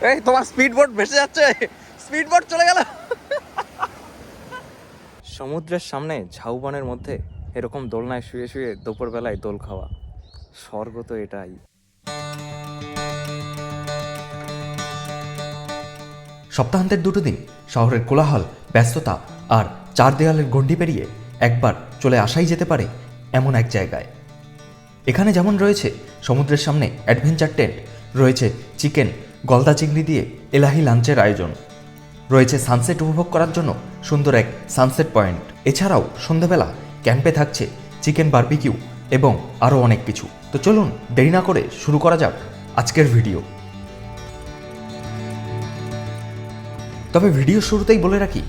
এই, তোমার speed boat ভেসে যাচ্ছে। স্পিড বোট চলে গেল। সমুদ্রের সামনে ঝাউবনের মধ্যে এরকম দোলনায় শুয়ে শুয়ে দুপুরবেলায় দোল খাওয়া। স্বর্গ তো এটাই। সপ্তাহান্তের দুটো দিন, শহরের কোলাহল, ব্যস্ততা আর চার দেওয়ালের গণ্ডি পেরিয়ে একবার চলে আসাই যেতে পারে এমন এক জায়গায়। এখানে যেমন রয়েছে, সমুদ্রের সামনে অ্যাডভেঞ্চার টেন্ট রয়েছে চিকেন গলদা চিংড়ি দিয়ে এলাহি লাঞ্চের আয়োজন। রয়েছে সানসেট উপভোগ করার জন্য সুন্দর এক সানসেট পয়েন্ট। এছাড়াও সন্ধেবেলা ক্যাম্পে থাকছে চিকেন বারবিকিউ এবং আরও অনেক কিছু। তো চলুন দেরি না করে শুরু করা যাক আজকের ভিডিও। তবে ভিডিও শুরুতেই বলে রাখি,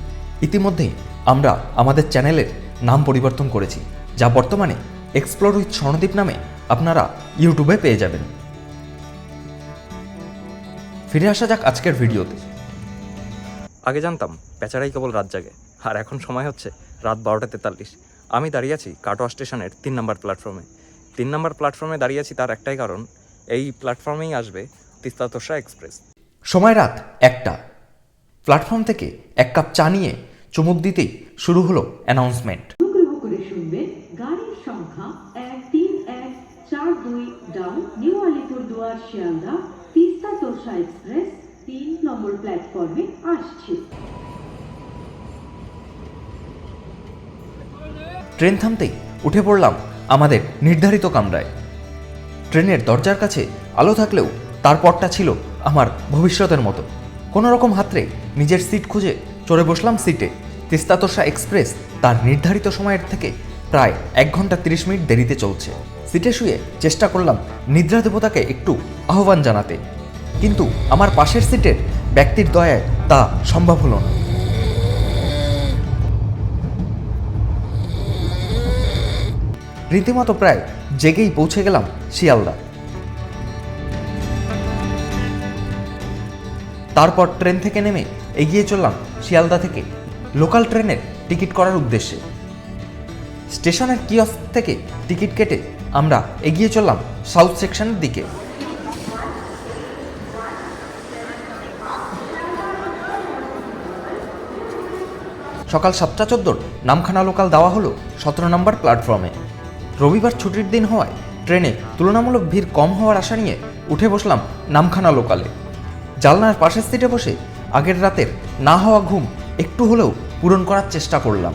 ইতিমধ্যেই আমরা আমাদের চ্যানেলের নাম পরিবর্তন করেছি, যা বর্তমানে এক্সপ্লোর উইথ স্বর্ণদ্বীপ নামে আপনারা ইউটিউবে পেয়ে যাবেন। ফিরে আসা যাক আজকের ভিডিওতে। আগে জানতাম বেচারাই কেবল রাত জাগে। আর এখন সময় হচ্ছে রাত বারোটা তেতাল্লিশ। আমি দাঁড়িয়ে আছি কাটোয়া স্টেশনের তিন নম্বর প্ল্যাটফর্মে। তিন নম্বর প্ল্যাটফর্মে দাঁড়িয়ে আছি তার একটাই কারণ এই প্ল্যাটফর্মেই আসবে তিস্তা তোষা এক্সপ্রেস। সময় রাত একটা। প্ল্যাটফর্ম থেকে এক কাপ চা নিয়ে চুমুক দিতেই শুরু হলো অ্যানাউন্সমেন্ট। অনুগ্রহ করে শুনবেন গাড়ির সংখ্যা এক তিন এক চার দুই down new Alipurduar Sealdah Teesta Torsha express তিন নম্বর প্ল্যাটফর্মে আসছে। ট্রেন থামতেই উঠে পড়লাম আমাদের নির্ধারিত কামরায়। ট্রেনের দরজার কাছে আলো থাকলেও তার পরটা ছিল আমার ভবিষ্যতের মতো। কোনো রকম হাতরে নিজের সিট খুঁজে চড়ে বসলাম সিটে। তিস্তাতোষা এক্সপ্রেস তার নির্ধারিত সময়ের থেকে প্রায় এক ঘণ্টা তিরিশ মিনিট দেরিতে চলছে। সিটে শুয়ে চেষ্টা করলাম নিদ্রা দেবতাকে একটু আহ্বান জানাতে। কিন্তু আমার পাশের সিটের ব্যক্তির দয়ায় তা সম্ভব হলো না। রীতিমতো প্রায় জেগেই পৌঁছে গেলাম শিয়ালদা। তারপর ট্রেন থেকে নেমে এগিয়ে চললাম শিয়ালদা থেকে লোকাল ট্রেনের টিকিট করার উদ্দেশ্যে। স্টেশনের কিয়স্ক থেকে টিকিট কেটে আমরা এগিয়ে চললাম সাউথ সেকশনের দিকে। সকাল সাতটা চোদ্দোর নামখানা লোকাল দেওয়া হলো সতেরো নম্বর প্ল্যাটফর্মে রবিবার ছুটির দিন হওয়ায় ট্রেনে তুলনামূলক ভিড় কম হওয়ার আশা নিয়ে উঠে বসলাম নামখানা লোকালে জালনার পাশের সিটে বসে আগের রাতের না হওয়া ঘুম একটু হলেও পূরণ করার চেষ্টা করলাম।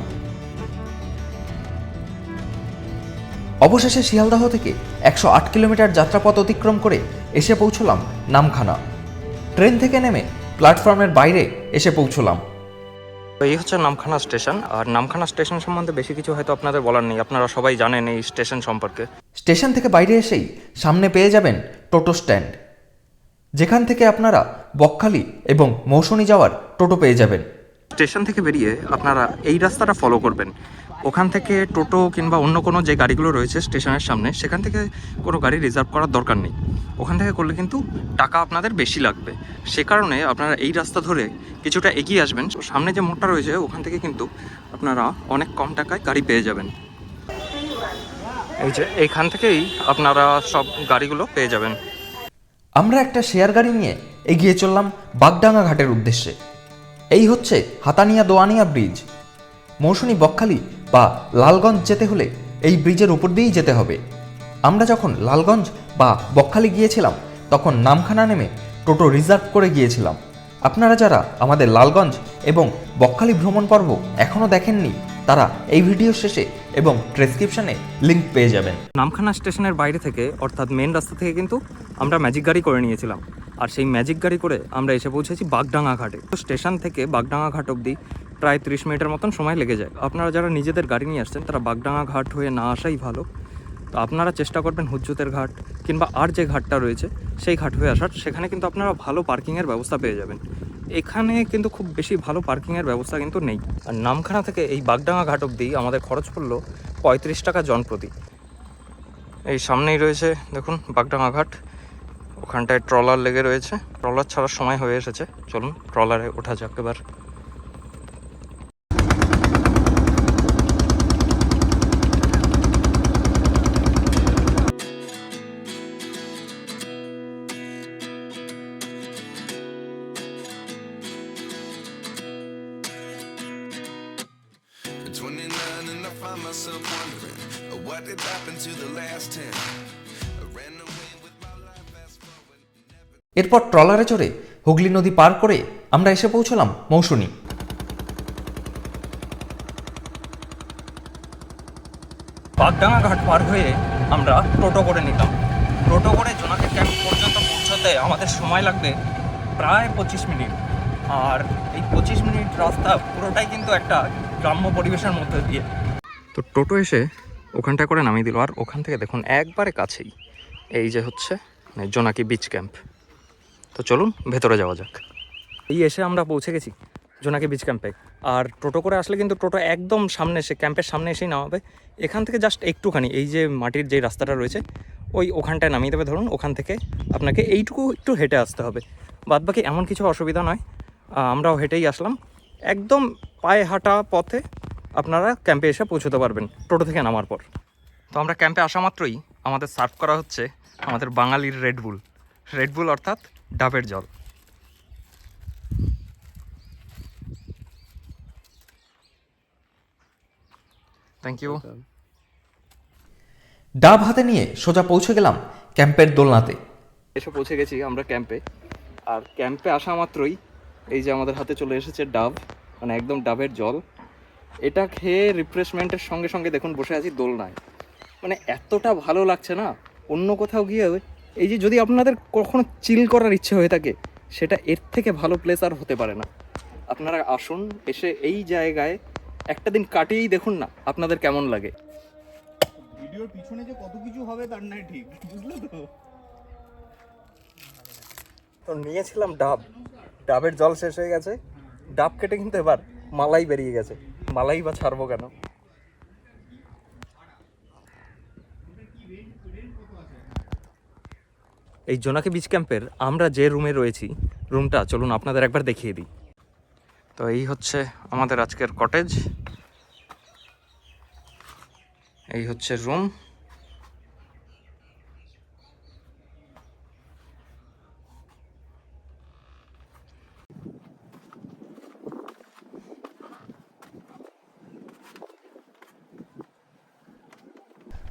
অবশেষে শিয়ালদাহ থেকে একশো আট কিলোমিটার যাত্রাপথ অতিক্রম করে এসে পৌঁছলাম নামখানা। ট্রেন থেকে নেমে প্ল্যাটফর্মের বাইরে এসে পৌঁছলাম। তো এই হচ্ছে নামখানা স্টেশন। আর নামখানা স্টেশন সম্বন্ধে বেশি কিছু হয়তো আপনাদের বলার নেই। আপনারা সবাই জানেন এই স্টেশন সম্পর্কে। স্টেশন থেকে বাইরে এসেই সামনে পেয়ে যাবেন টোটো স্ট্যান্ড। যেখান থেকে আপনারা বকখালি এবং মৌসুনি যাওয়ার টোটো পেয়ে যাবেন। স্টেশন থেকে বেরিয়ে আপনারা এই রাস্তাটা ফলো করবেন। ওখান থেকে টোটো কিংবা অন্য কোনো যে গাড়িগুলো রয়েছে স্টেশনের সামনে, সেখান থেকে কোনো গাড়ি রিজার্ভ করার দরকার নেই। ওখান থেকে করলে কিন্তু টাকা আপনাদের বেশি লাগবে। সে কারণে আপনারা এই রাস্তা ধরে কিছুটা এগিয়ে আসবেন। সামনে যে মোড়টা রয়েছে, ওখান থেকে কিন্তু আপনারা অনেক কম টাকায় গাড়ি পেয়ে যাবেন। এই যে এইখান থেকেই আপনারা সব গাড়িগুলো পেয়ে যাবেন। আমরা একটা শেয়ার গাড়ি নিয়ে এগিয়ে চললাম বাগডাঙ্গা ঘাটের উদ্দেশ্যে। এই হচ্ছে হাতানিয়া দোয়ানিয়া ব্রিজ। মৌসুনি বকখালি বা লালগঞ্জ যেতে হলে এই ব্রিজের উপর দিয়েই যেতে হবে। আমরা যখন লালগঞ্জ বা বকখালি গিয়েছিলাম, তখন নামখানা নেমে টোটো রিজার্ভ করে গিয়েছিলাম। আপনারা যারা আমাদের লালগঞ্জ এবং বকখালি ভ্রমণ পর্ব এখনও দেখেননি, তারা এই ভিডিও শেষে এবং ডেসক্রিপশনে লিঙ্ক পেয়ে যাবেন। নামখানা স্টেশনের বাইরে থেকে, অর্থাৎ মেন রাস্তা থেকে কিন্তু আমরা ম্যাজিক গাড়ি করে নিয়েছিলাম। আর সেই ম্যাজিক গাড়ি করে আমরা এসে পৌঁছেছি বাগডাঙ্গা ঘাটে। তো স্টেশন থেকে বাগডাঙ্গা ঘাট অবধি প্রায় ত্রিশ মিনিটের মতন সময় লেগে যায়। আপনারা যারা নিজেদের গাড়ি নিয়ে আসছেন, তারা বাগডাঙ্গা ঘাট হয়ে না আসাই ভালো। তো আপনারা চেষ্টা করবেন হুজ্জুতের ঘাট কিংবা আর যে ঘাটটা রয়েছে, সেই ঘাট হয়ে আসার। সেখানে কিন্তু আপনারা ভালো পার্কিংয়ের ব্যবস্থা পেয়ে যাবেন। এখানে কিন্তু খুব বেশি ভালো পার্কিংয়ের ব্যবস্থা কিন্তু নেই। আর নামখানা থেকে এই বাগডাঙ্গা ঘাট অবধি আমাদের খরচ পড়ল পঁয়ত্রিশ টাকা জনপ্রতি। এই সামনেই রয়েছে, দেখুন, বাগডাঙ্গা ঘাট। ওখানটায় ট্রলার লেগে রয়েছে। ট্রলার ছাড়ার সময় হয়ে এসেছে। চলুন, ট্রলারে ওঠা যাক এবার। Myself wondering uh, what did happen to the last ten. I ran away with my life, fast forward, never. এরপর ট্রলারে চড়ে হুগলি নদী পার করে আমরা এসে পৌঁছলাম মৌসুনি বাগডাঙ্গা ঘাট পার হয়ে আমরা টোটো করে নিলাম টোটো করে জোনাকে ক্যাম্প পর্যন্ত পৌঁছতে আমাদের সময় লাগবে প্রায় পঁচিশ মিনিট আর এই পঁচিশ মিনিট রাস্তা পুরোটাই কিন্তু একটা গ্রাম্য পরিবেশের মধ্যে দিয়ে তো টোটো এসে ওখানটা করে নামিয়ে দিল। আর ওখান থেকে দেখুন, একবারে কাছেই এই যে হচ্ছে মানে জোনাকি বিচ ক্যাম্প তো চলুন, ভেতরে যাওয়া যাক। এই এসে আমরা পৌঁছে গেছি জোনাকি বিচ ক্যাম্পে আর টোটো করে আসলে কিন্তু টোটো একদম সামনে এসে ক্যাম্পের সামনে এসেই নামাবে। এখান থেকে জাস্ট একটুখানি, এই যে মাটির যে রাস্তাটা রয়েছে, ওই ওখানটায় নামিয়ে দেবে। ধরুন, ওখান থেকে আপনাকে এইটুকু একটু হেঁটে আসতে হবে। বাদ বাকি এমন কিছু অসুবিধা নয় আমরাও হেঁটেই আসলাম। একদম পায়ে হাঁটা পথে আপনারা ক্যাম্পে এসে পৌঁছতে পারবেন টোটো থেকে নামার পর। তো আমরা ক্যাম্পে আসা মাত্রই আমাদের সার্ভ করা হচ্ছে আমাদের বাঙালির রেডবুল রেডবুল অর্থাৎ ডাবের জল। থ্যাংক ইউ ডাব হাতে নিয়ে সোজা পৌঁছে গেলাম ক্যাম্পের দোলনাতে। এসে পৌঁছে গেছি আমরা ক্যাম্পে। আর ক্যাম্পে আসা মাত্রই এই যে আমাদের হাতে চলে এসেছে ডাব মানে একদম ডাবের জল। এটা খেয়ে রিফ্রেশমেন্টের সঙ্গে সঙ্গে দেখুন বসে আছি দোলনায়। মানে এতটা ভালো লাগছে না অন্য কোথাও গিয়ে এই যে যদি আপনাদের কখনো চিল করার ইচ্ছে হয়ে থাকে সেটা এর থেকে ভালো প্লেস আর হতে পারে না। আপনারা আসুন এসে এই জায়গায় একটা দিন কাটিয়েই দেখুন না আপনাদের কেমন লাগে। ভিডিওর পিছনে যে কত কিছু হবে তার নাই ঠিক বুঝলে তো? তো নিয়েছিলাম ডাব। ডাবের জল শেষ হয়ে গেছে। ডাব কেটে কিন্তু এবার মালাই বেরিয়ে গেছে। মালাই বা ছাড়বো কেন? এই জোনাকি বিচ ক্যাম্পের আমরা যে রুমে রয়েছি, রুমটা চলুন আপনাদের একবার দেখিয়ে দিই। তো এই হচ্ছে আমাদের আজকের কটেজ এই হচ্ছে রুম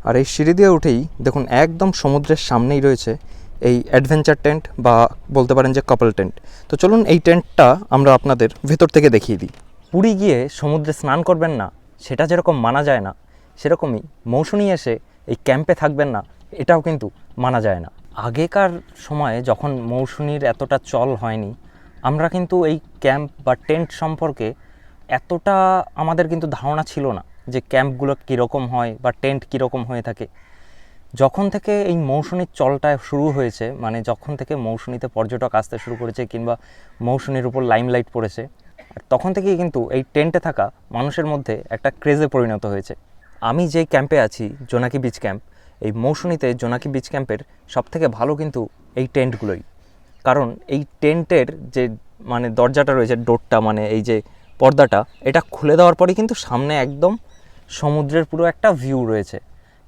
আর এই সিঁড়ি দিয়ে উঠেই দেখুন একদম সমুদ্রের সামনেই রয়েছে এই অ্যাডভেঞ্চার টেন্ট বা বলতে পারেন যে কাপল টেন্ট তো চলুন এই টেন্টটা আমরা আপনাদের ভেতর থেকে দেখিয়ে দিই। পুরী গিয়ে সমুদ্রে স্নান করবেন না, সেটা যেরকম মানা যায় না, সেরকমই মৌসুমি এসে এই ক্যাম্পে থাকবেন না, এটাও কিন্তু মানা যায় না। আগেকার সময়ে যখন মৌসুমীর এতটা চল হয়নি, আমরা কিন্তু এই ক্যাম্প বা টেন্ট সম্পর্কে এতটা আমাদের কিন্তু ধারণা ছিল না। যে ক্যাম্পগুলো কীরকম হয় বা টেন্ট কীরকম হয়ে থাকে। যখন থেকে এই মৌসুমীর চলটা শুরু হয়েছে মানে যখন থেকে মৌসুমিতে পর্যটক আসতে শুরু করেছে কিংবা মৌসুমীর উপর লাইমলাইট পড়েছে, আর তখন থেকেই কিন্তু এই টেন্টে থাকা মানুষের মধ্যে একটা ক্রেজে পরিণত হয়েছে। আমি যে ক্যাম্পে আছি, জোনাকি বিচ ক্যাম্প, এই মৌসুমিতে জোনাকি বিচ ক্যাম্পের সবথেকে ভালো কিন্তু এই টেন্টগুলোই। কারণ এই টেন্টের যে মানে দরজাটা রয়েছে, ডোরটা মানে এই যে পর্দাটা, এটা খুলে দেওয়ার পরে কিন্তু সামনে একদম সমুদ্রের পুরো একটা ভিউ রয়েছে।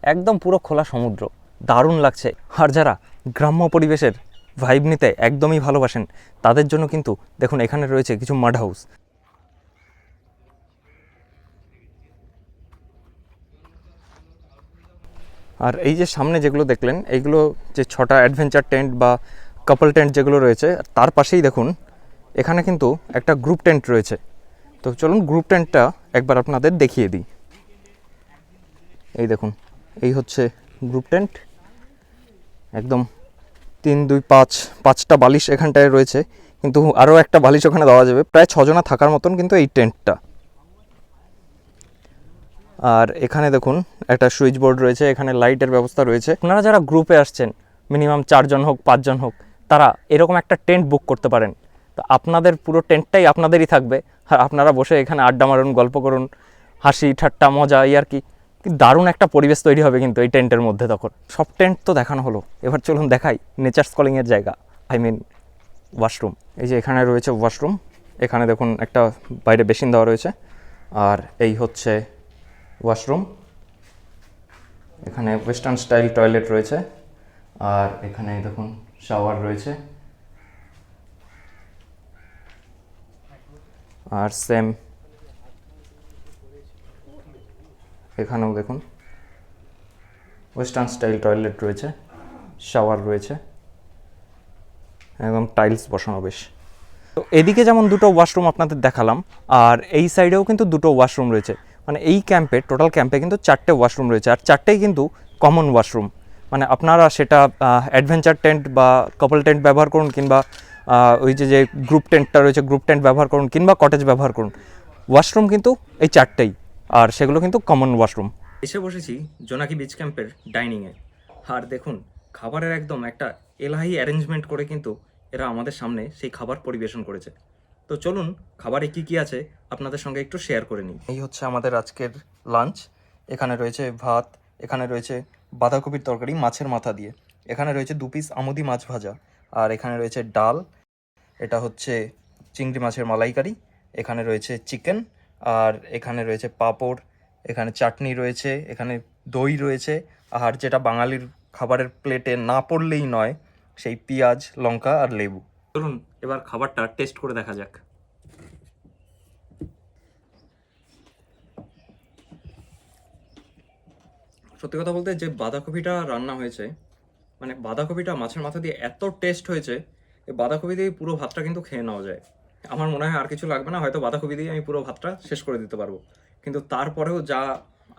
একদম পুরো খোলা সমুদ্র। দারুণ লাগছে। আর যারা গ্রাম্য পরিবেশের ভাইব নিতে একদমই ভালোবাসেন, তাদের জন্য কিন্তু দেখুন এখানে রয়েছে কিছু মাড হাউস আর এই যে সামনে যেগুলো দেখলেন, এইগুলো যে ছটা অ্যাডভেঞ্চার টেন্ট বা কাপল টেন্ট যেগুলো রয়েছে, তার পাশেই দেখুন, এখানে কিন্তু একটা গ্রুপ টেন্ট রয়েছে। তো চলুন গ্রুপ টেন্টটা একবার আপনাদের দেখিয়ে দিই। এই দেখুন, এই হচ্ছে গ্রুপ টেন্ট একদম তিন, দুই, পাঁচ, পাঁচটা বালিশ এখানটায় রয়েছে। কিন্তু আরও একটা বালিশ ওখানে দেওয়া যাবে। প্রায় ছজনা থাকার মতন কিন্তু এই টেন্টটা আর এখানে দেখুন, একটা সুইচ বোর্ড রয়েছে, এখানে লাইটের ব্যবস্থা রয়েছে। আপনারা যারা গ্রুপে আসছেন মিনিমাম চারজন হোক, পাঁচজন হোক, তারা এরকম একটা টেন্ট বুক করতে পারেন। তো আপনাদের পুরো টেন্টটাই আপনাদেরই থাকবে। আর আপনারা বসে এখানে আড্ডা মারুন, গল্প করুন, হাসি, ঠাট্টা, মজা ইয়ার কি কি। দারুণ একটা পরিবেশ তৈরি হবে কিন্তু এই টেন্টের মধ্যে তখন। সব টেন্ট তো দেখানো হলো। এবার চলুন দেখাই নেচার স্কলিংয়ের জায়গা। আই মিন ওয়াশরুম এই যে এখানে রয়েছে ওয়াশরুম এখানে দেখুন একটা বাইরে বেসিন দেওয়া রয়েছে। আর এই হচ্ছে ওয়াশরুম এখানে ওয়েস্টার্ন স্টাইল টয়লেট রয়েছে। আর এখানে দেখুন শাওয়ার রয়েছে। আর সেম এখানে এখানেও দেখুন। ওয়েস্টার্ন স্টাইল টয়লেট রয়েছে শাওয়ার রয়েছে, একদম টাইলস বসানো বেশ। তো এদিকে যেমন দুটো ওয়াশরুম আপনাদের দেখালাম, আর এই সাইডেও কিন্তু দুটো ওয়াশরুম রয়েছে। মানে এই ক্যাম্পে টোটাল ক্যাম্পে কিন্তু চারটে ওয়াশরুম রয়েছে, আর চারটেই কিন্তু কমন ওয়াশরুম মানে আপনারা সেটা অ্যাডভেঞ্চার টেন্ট বা কাপল টেন্ট ব্যবহার করুন, কিংবা ওই যে যে গ্রুপ টেন্টটা রয়েছে গ্রুপ টেন্ট ব্যবহার করুন, কিংবা কটেজ ব্যবহার করুন। ওয়াশরুম কিন্তু এই চারটেই। আর সেগুলো কিন্তু কমন ওয়াশরুম এসে বসেছি জোনাকি বিচ ক্যাম্পের ডাইনিংয়ে আর দেখুন খাবারের একদম একটা এলাহি অ্যারেঞ্জমেন্ট করে কিন্তু এরা আমাদের সামনে সেই খাবার পরিবেশন করেছে। তো চলুন খাবারে কি কি আছে আপনাদের সঙ্গে একটু শেয়ার করে নিই। এই হচ্ছে আমাদের আজকের লাঞ্চ এখানে রয়েছে ভাত এখানে রয়েছে বাঁধাকপির তরকারি মাছের মাথা দিয়ে। এখানে রয়েছে দু পিস আমুদি মাছ ভাজা। আর এখানে রয়েছে ডাল। এটা হচ্ছে চিংড়ি মাছের মালাইকারি। এখানে রয়েছে চিকেন আর এখানে রয়েছে পাঁপড়, এখানে চাটনি রয়েছে, এখানে দই রয়েছে। আর যেটা বাঙালির খাবারের প্লেটে না পড়লেই নয়, সেই পেঁয়াজ, লঙ্কা আর লেবু। চলুন এবার খাবারটা টেস্ট করে দেখা যাক। সত্যি কথা বলতে যে বাঁধাকপিটা রান্না হয়েছে মানে বাঁধাকপিটা মাছের মাথা দিয়ে এত টেস্ট হয়েছে বাঁধাকপি দিয়ে পুরো ভাতটা কিন্তু খেয়ে নেওয়া যায়। আমার মনে হয় আর কিছু লাগবে না, হয়তো বাঁধাকপি দিয়ে আমি পুরো ভাতটা শেষ করে দিতে পারব। কিন্তু তারপরেও যা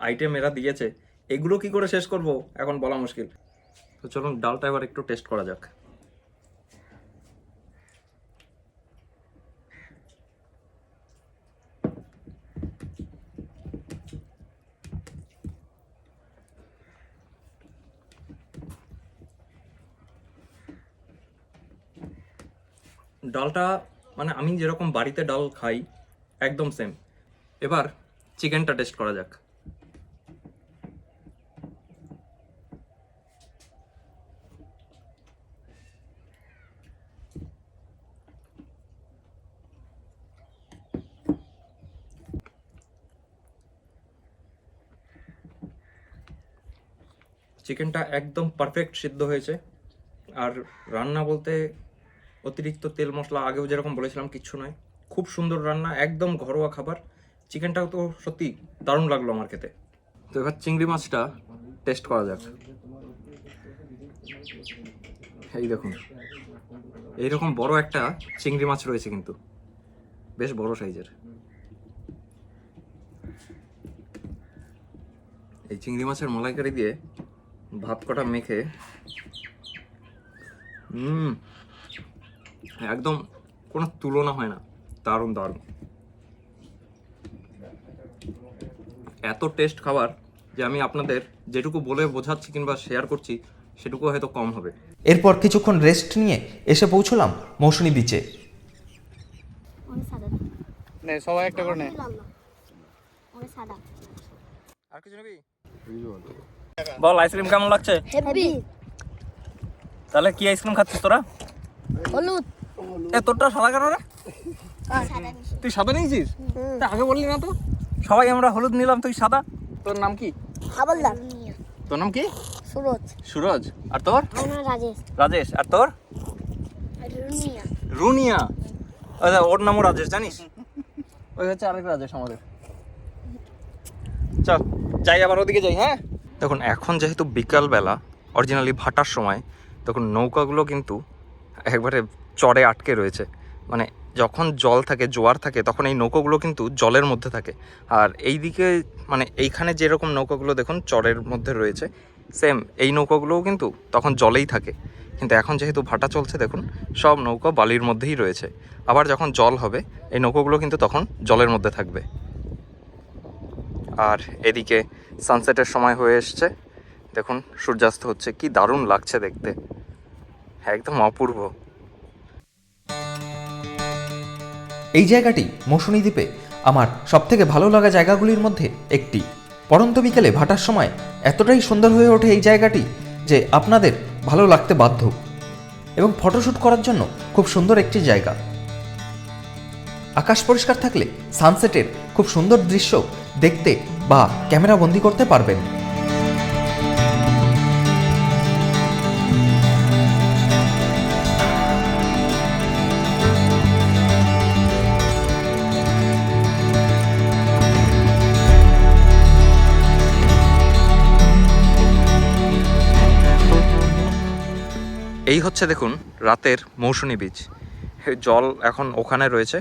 আইটেম এরা দিয়েছে, এগুলো কি করে শেষ করব? এখন বলা মুশকিল। তো চলুন, ডালটা এবার একটু টেস্ট করা যাক। ডালটা মানে আমি যেরকম বাড়িতে ডাল খাই, একদম সেম এবার চিকেনটা টেস্ট করা যাক। চিকেনটা একদম পারফেক্ট সিদ্ধ হয়েছে। আর রান্না বলতে অতিরিক্ত তেল মশলা আগেও যেরকম বলেছিলাম, কিচ্ছু নয়। খুব সুন্দর রান্না, একদম ঘরোয়া খাবার। চিকেনটাও তো সত্যি দারুণ লাগল আমার খেতে। তো এবার চিংড়ি মাছটা টেস্ট করা যাক। এই দেখুন, এইরকম বড় একটা চিংড়ি মাছ রয়েছে কিন্তু। বেশ বড় সাইজের। এই চিংড়ি মাছের মালাইকারি দিয়ে ভাত কটা মেখে হুম একদম কোনো তুলনা হয় না। দারুণ দারুণ। এত টেস্ট খাবার যে আমি আপনাদের যেটুকু বলে বোঝাচ্ছি কিংবা শেয়ার করছি সেটুকু হয়তো কম হবে। এরপর কিছুক্ষণ রেস্ট নিয়ে এসে পৌঁছলাম মৌসুনি বিচে সবাই একটা করে নে। অনেক সাদা। আর কিছু নেবি বল আইসক্রিম কেমন লাগছে? তাহলে কি আইসক্রিম খাচ্ছিস তোরা? হলুদ। এ তোরটা সাদা কেন রে? তুই সাদা নিয়েছিস? তা আগে বললি না তো। সবাই আমরা হলুদ নিলাম তুই সাদা। তোর নাম কি? হাবলদার। তোর নাম কি? সুরজ। সুরজ। আর তোর? রাজেশ। রাজেশ। আর তোর? রুনিয়া। রুনিয়া। আচ্ছা ওর নামও রাজেশ জানিস? ওই হচ্ছে আরেক রাজেশ আমাদের। চল যাই আবার ওদিকে যাই হ্যাঁ? দেখুন এখন যেহেতু বিকালবেলা অরিজিনালি ভাটার সময় তখন নৌকাগুলো কিন্তু একবারে চরে আটকে রয়েছে। মানে যখন জল থাকে, জোয়ার থাকে, তখন এই নৌকোগুলো কিন্তু জলের মধ্যে থাকে। আর এই দিকে মানে এইখানে যেরকম নৌকাগুলো দেখুন, চরের মধ্যে রয়েছে সেম এই নৌকাগুলোও কিন্তু তখন জলেই থাকে। কিন্তু এখন যেহেতু ভাটা চলছে, দেখুন, সব নৌকা বালির মধ্যেই রয়েছে। আবার যখন জল হবে, এই নৌকোগুলো কিন্তু তখন জলের মধ্যে থাকবে। আর এদিকে সানসেটের সময় হয়ে এসছে। দেখুন, সূর্যাস্ত হচ্ছে, কি দারুণ লাগছে দেখতে। একদম অপূর্ব। এই জায়গাটি মৌসুনি দ্বীপে আমার সবথেকে ভালো লাগা জায়গাগুলির মধ্যে একটি। পরন্ত বিকেলে ভাটার সময় এতটাই সুন্দর হয়ে ওঠে এই জায়গাটি যে আপনাদের ভালো লাগতে বাধ্য। এবং ফটোশ্যুট করার জন্য খুব সুন্দর একটি জায়গা। আকাশ পরিষ্কার থাকলে সানসেটের খুব সুন্দর দৃশ্য দেখতে বা ক্যামেরা বন্দি করতে পারবেন। হচ্ছে দেখুন, রাতের মৌসুমী বীজ। জল এখন ওখানে রয়েছে।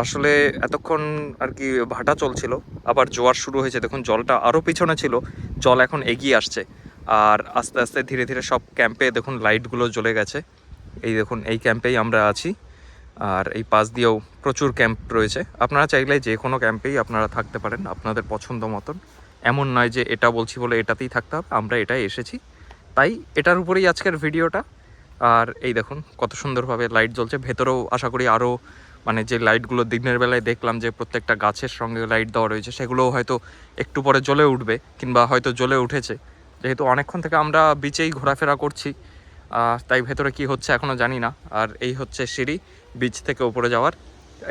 আসলে এতক্ষণ আর কি ভাটা চলছিল, আবার জোয়ার শুরু হয়েছে। দেখুন, জলটা আরও পিছনে ছিল, জল এখন এগিয়ে আসছে। আর আস্তে আস্তে ধীরে ধীরে সব ক্যাম্পে দেখুন লাইটগুলো জ্বলে গেছে। এই দেখুন, এই ক্যাম্পেই আমরা আছি। আর এই পাশ দিয়েও প্রচুর ক্যাম্প রয়েছে। আপনারা চাইলে যে কোনো ক্যাম্পেই আপনারা থাকতে পারেন, আপনাদের পছন্দ মতন। এমন নয় যে এটা বলছি বলে এটাতেই থাকতে হবে, আমরা এটাই এসেছি। তাই এটার উপরেই আজকের ভিডিওটা আর এই দেখুন, কত সুন্দরভাবে লাইট জ্বলছে। ভেতরেও আশা করি আরও মানে যে লাইটগুলো দিনের বেলায় দেখলাম যে প্রত্যেকটা গাছের সঙ্গে লাইট দেওয়া রয়েছে, সেগুলোও হয়তো একটু পরে জ্বলে উঠবে কিংবা হয়তো জ্বলে উঠেছে। যেহেতু অনেকক্ষণ থেকে আমরা বিচেই ঘোরাফেরা করছি তাই ভেতরে কি হচ্ছে এখনও জানি না। আর এই হচ্ছে সিঁড়ি বিচ থেকে উপরে যাওয়ার।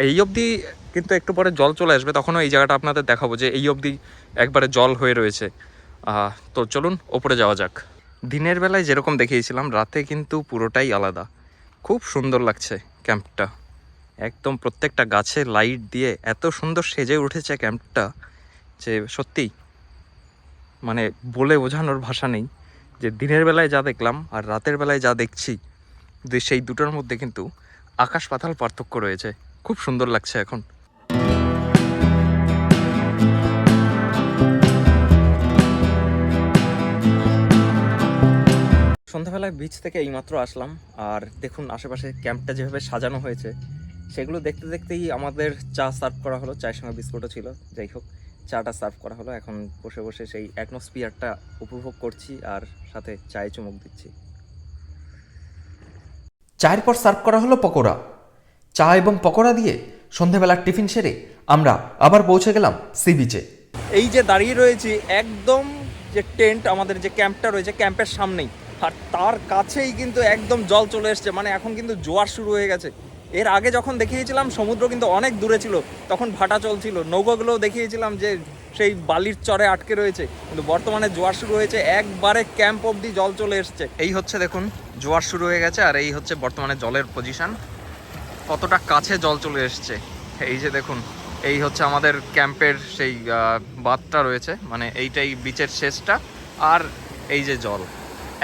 এই অবধি কিন্তু একটু পরে জল চলে আসবে, তখনও এই জায়গাটা আপনাদের দেখাবো যে এই অবধি একবারে জল হয়ে রয়েছে। তো চলুন ওপরে যাওয়া যাক। দিনের বেলায় যেরকম দেখিয়েছিলাম, রাতে কিন্তু পুরোটাই আলাদা। খুব সুন্দর লাগছে ক্যাম্পটা। একদম প্রত্যেকটা গাছে লাইট দিয়ে এত সুন্দর সেজে উঠেছে ক্যাম্পটা যে সত্যি মানে বলে বোঝানোর ভাষা নেই যে দিনের বেলায় যা দেখলাম আর রাতের বেলায় যা দেখছি সেই দুটোর মধ্যে কিন্তু আকাশ পাতাল পার্থক্য রয়েছে। খুব সুন্দর লাগছে এখন। সন্ধ্যাবেলায় বিচ থেকে এইমাত্র আসলাম। আর দেখুন আশেপাশে ক্যাম্পটা যেভাবে সাজানো হয়েছে সেগুলো দেখতে দেখতেই আমাদের চা সার্ভ করা হলো। চায়ের সঙ্গে বিস্কুটও ছিল। যাই হোক চাটা সার্ভ করা হলো। এখন বসে বসে সেই অ্যাটমসফিয়ারটা উপভোগ করছি আর সাথে চায়ে চুমুক দিচ্ছি। চায়ের পর সার্ভ করা হলো পকোড়া। চা এবং পকোড়া দিয়ে সন্ধেবেলার টিফিন সেরে আমরা আবার পৌঁছে গেলাম সি বিচে এই যে দাঁড়িয়ে রয়েছি একদম যে টেন্ট আমাদের যে ক্যাম্পটা রয়েছে ক্যাম্পের সামনেই। আর তার কাছেই কিন্তু একদম জল চলে এসছে। মানে এখন কিন্তু জোয়ার শুরু হয়ে গেছে। এর আগে যখন দেখিয়েছিলাম, সমুদ্র কিন্তু অনেক দূরে ছিল, তখন ভাটা চলছিল। নৌকাগুলোও দেখিয়েছিলাম যে সেই বালির চরে আটকে রয়েছে। কিন্তু বর্তমানে জোয়ার শুরু হয়েছে, একবারে ক্যাম্প অবধি জল চলে এসছে। এই হচ্ছে দেখুন, জোয়ার শুরু হয়ে গেছে, আর এই হচ্ছে বর্তমানে জলের পজিশন কতটা কাছে জল চলে এসছে। এই যে দেখুন, এই হচ্ছে আমাদের ক্যাম্পের সেই বাঁধটা রয়েছে। মানে এইটাই বিচের শেষটা। আর এই যে জল।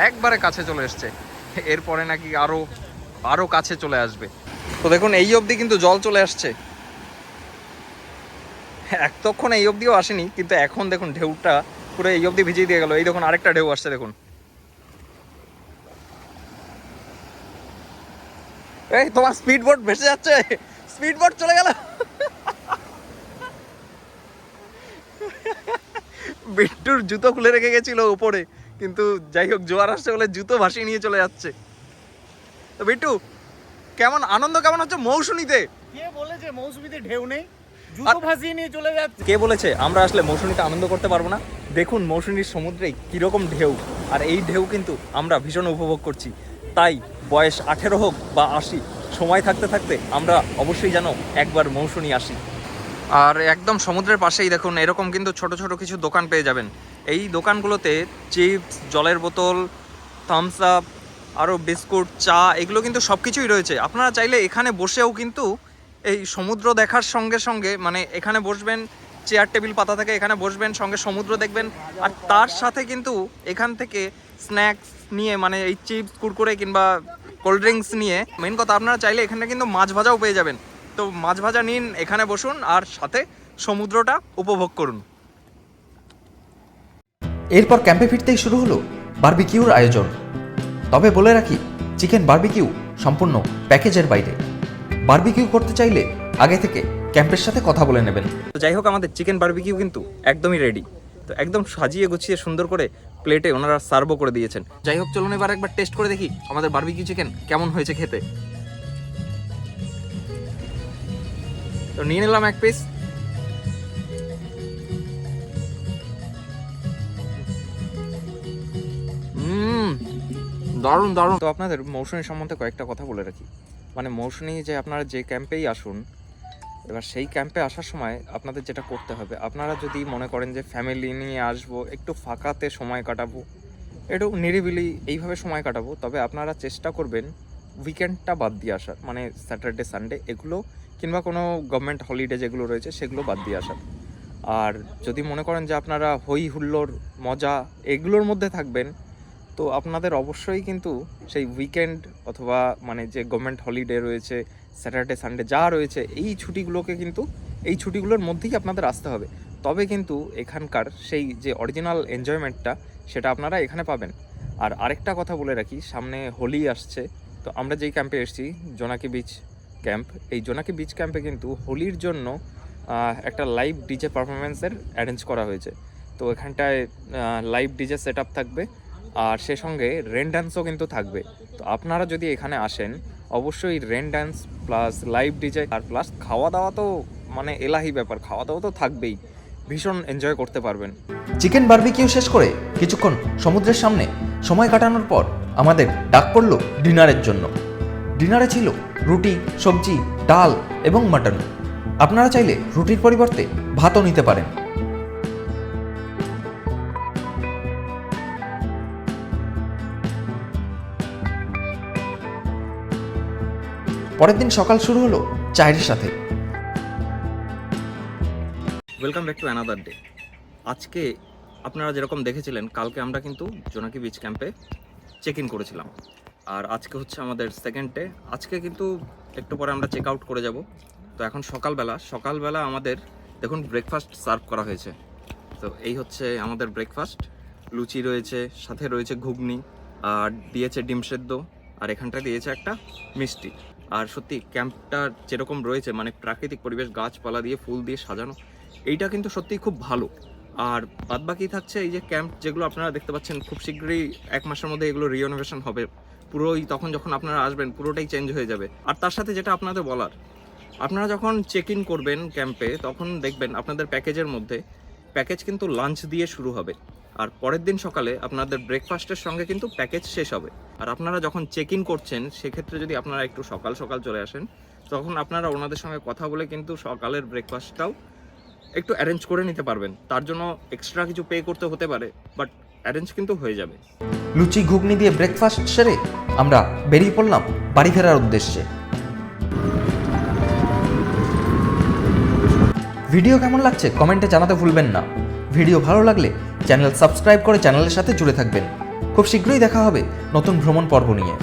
একবারে কাছে চলে এসছে। এরপরে নাকি আরও আরও কাছে চলে আসবে। তো দেখুন, এই অবধি কিন্তু জল চলে আসছে। এতক্ষণ এই অবধিও আসেনি, কিন্তু এখন দেখুন ঢেউটা পুরো এই অবধি ভিজিয়ে দিয়ে গেল। এই দেখুন আরেকটা ঢেউ আসছে, দেখুন। এই, তোমার স্পিড বোট ভেসে যাচ্ছে। স্পিড বোট চলে গেল। বিট্টুর জুতো খুলে রেখে গেছিল উপরে কিন্তু যাই হোক জোয়ার আসছে বলে জুতো ভাসিয়ে নিয়ে চলে যাচ্ছে। তো বিট্টু কেমন আনন্দ কেমন হচ্ছে মৌসুমীতে কে বলেছে মৌসুমীতে ঢেউ নেই? জুতো ভাসিয়ে নিয়ে চলে যাচ্ছে। কে বলেছে আমরা আসলে মৌসুমীতে আনন্দ করতে পারব না? দেখুন মৌসুমীর সমুদ্রে কীরকম ঢেউ। আর এই ঢেউ কিন্তু আমরা ভীষণ উপভোগ করছি। তাই বয়স আঠেরো হোক বা আশি সময় থাকতে থাকতে আমরা অবশ্যই যেন একবার মৌসুমী আসি। আর একদম সমুদ্রের পাশেই দেখুন, এরকম কিন্তু ছোট ছোট কিছু দোকান পেয়ে যাবেন। এই দোকানগুলোতে চিপস, জলের বোতল থামস আপ আরও বিস্কুট, চা, এগুলো কিন্তু সব কিছুই রয়েছে। আপনারা চাইলে এখানে বসেও কিন্তু এই সমুদ্র দেখার সঙ্গে সঙ্গে মানে এখানে বসবেন চেয়ার টেবিল পাতা থাকে এখানে বসবেন, সঙ্গে সমুদ্র দেখবেন, আর তার সাথে কিন্তু এখান থেকে স্ন্যাক্স নিয়ে মানে এই চিপস কুরকুরে কিংবা কোল্ড ড্রিঙ্কস নিয়ে মেন কথা, আপনারা চাইলে এখানে কিন্তু মাছ ভাজাও পেয়ে যাবেন। তো মাছ ভাজা নিন এখানে বসুন আর সাথে সমুদ্রটা উপভোগ করুন। এরপর ক্যাম্পে ফিরতেই শুরু হলো বার্বিকিউর আয়োজন। তবে বলে রাখি চিকেন বার্বিকিউ সম্পূর্ণ প্যাকেজের বাইরে। বার্বিকিউ করতে চাইলে আগে থেকে ক্যাম্পের সাথে কথা বলে নেবেন। তো যাই হোক আমাদের চিকেন বার্বিকিউ কিন্তু একদমই রেডি তো একদম সাজিয়ে গুছিয়ে সুন্দর করে প্লেটে ওনারা সার্ভও করে দিয়েছেন। যাই হোক চলুন এবার একবার টেস্ট করে দেখি আমাদের বার্বিকিউ চিকেন কেমন হয়েছে খেতে। তো নিয়ে নিলাম এক পিস দারুণ দারুণ। তো আপনাদের মৌসুমী সম্বন্ধে কয়েকটা কথা বলে রাখি। মানে মৌসুমী যে আপনারা যে ক্যাম্পেই আসুন, এবার সেই ক্যাম্পে আসার সময় আপনাদের যেটা করতে হবে, আপনারা যদি মনে করেন যে ফ্যামিলি নিয়ে আসব, একটু ফাঁকাতে সময় কাটাবো, একটু নিরিবিলি এইভাবে সময় কাটাবো, তবে আপনারা চেষ্টা করবেন উইকেন্ডটা বাদ দিয়ে আসার মানে স্যাটারডে সানডে এগুলো কিংবা কোনো গভর্নমেন্ট হলিডে যেগুলো রয়েছে, সেগুলো বাদ দিয়ে আসার আর যদি মনে করেন যে আপনারা হই হুল্লোড়, মজা এগুলোর মধ্যে থাকবেন, তো আপনাদের অবশ্যই কিন্তু সেই উইকেন্ড অথবা মানে যে গভর্নমেন্ট হলিডে রয়েছে স্যাটারডে সানডে যা রয়েছে, এই ছুটিগুলোকে কিন্তু, এই ছুটিগুলোর মধ্যেই আপনাদের আসতে হবে। তবে কিন্তু এখানকার সেই যে অরিজিনাল এনজয়মেন্টটা সেটা আপনারা এখানে পাবেন। আর আরেকটা কথা বলে রাখি, সামনে হোলি আসছে, তো আমরা যেই ক্যাম্পে এসেছি, জোনাকি বিচ ক্যাম্প, এই জোনাকি বিচ ক্যাম্পে কিন্তু হোলির জন্য একটা লাইভ ডিজে পারফরমেন্সের অ্যারেঞ্জ করা হয়েছে। তো এখানটায় লাইভ ডিজে সেট থাকবে, আর সে সঙ্গে রেন ড্যান্সও কিন্তু থাকবে। তো আপনারা যদি এখানে আসেন, অবশ্যই rain dance plus live DJ আর প্লাস খাওয়া দাওয়া তো মানে এলাহি ব্যাপার খাওয়া দাওয়া তো থাকবেই, ভীষণ এনজয় করতে পারবেন। চিকেন বারবিকিউ শেষ করে কিছুক্ষণ সমুদ্রের সামনে সময় কাটানোর পর আমাদের ডাক পড়ল ডিনারের জন্য। ডিনারে ছিল রুটি, সবজি, ডাল এবং মাটন। আপনারা চাইলে রুটির পরিবর্তে ভাতও নিতে পারেন। পরের দিন সকাল শুরু হলো চায়ের সাথে। Welcome back to another day আজকে আপনারা যেরকম দেখেছিলেন, কালকে আমরা কিন্তু জোনাকি বিচ ক্যাম্পে চেক ইন করেছিলাম। আর আজকে হচ্ছে আমাদের সেকেন্ড ডে আজকে কিন্তু একটু পরে আমরা চেক আউট করে যাব। তো এখন সকালবেলা সকালবেলা আমাদের, দেখুন ব্রেকফাস্ট সার্ভ করা হয়েছে। তো এই হচ্ছে আমাদের ব্রেকফাস্ট লুচি রয়েছে, সাথে রয়েছে ঘুগনি, আর দিয়েছে ডিম সেদ্ধ, আর এখানটা দিয়েছে একটা মিষ্টি। আর সত্যি ক্যাম্পটা যেরকম রয়েছে মানে প্রাকৃতিক পরিবেশ, গাছপালা দিয়ে, ফুল দিয়ে সাজানো, এইটা কিন্তু সত্যিই খুব ভালো। আর বাদ বাকি থাকছে এই যে ক্যাম্প যেগুলো আপনারা দেখতে পাচ্ছেন, খুব শীঘ্রই এক মাসের মধ্যে এগুলো রিনোভেশন হবে। পুরোই তখন যখন আপনারা আসবেন, পুরোটাই চেঞ্জ হয়ে যাবে। আর তার সাথে যেটা আপনাদের বলার, আপনারা যখন চেক ইন করবেন ক্যাম্পে তখন দেখবেন আপনাদের প্যাকেজের মধ্যে প্যাকেজ কিন্তু লাঞ্চ দিয়ে শুরু হবে। আর পরের দিন সকালে আপনাদের ব্রেকফাস্টের সঙ্গে কিন্তু প্যাকেজ শেষ হবে। আর আপনারা যখন চেক ইন করছেন, সেক্ষেত্রে যদি আপনারা একটু সকাল সকাল চলে আসেন, তখন আপনারা ওনাদের সঙ্গে কথা বলে কিন্তু সকালের ব্রেকফাস্টটাও একটু অ্যারেঞ্জ করে নিতে পারবেন। তার জন্য এক্সট্রা কিছু পে করতে হতে পারে। বাট অ্যারেঞ্জ কিন্তু হয়ে যাবে। লুচি ঘুগনি দিয়ে ব্রেকফাস্ট সেরে আমরা বেরিয়ে পড়লাম বাড়ি ফেরার উদ্দেশ্যে। ভিডিও কেমন লাগছে কমেন্টে জানাতে ভুলবেন না। ভিডিও ভালো লাগলে চ্যানেল সাবস্ক্রাইব করে চ্যানেলের সাথে জুড়ে থাকবেন। খুব শীঘ্রই দেখা হবে নতুন ভ্রমণ পর্ব নিয়ে।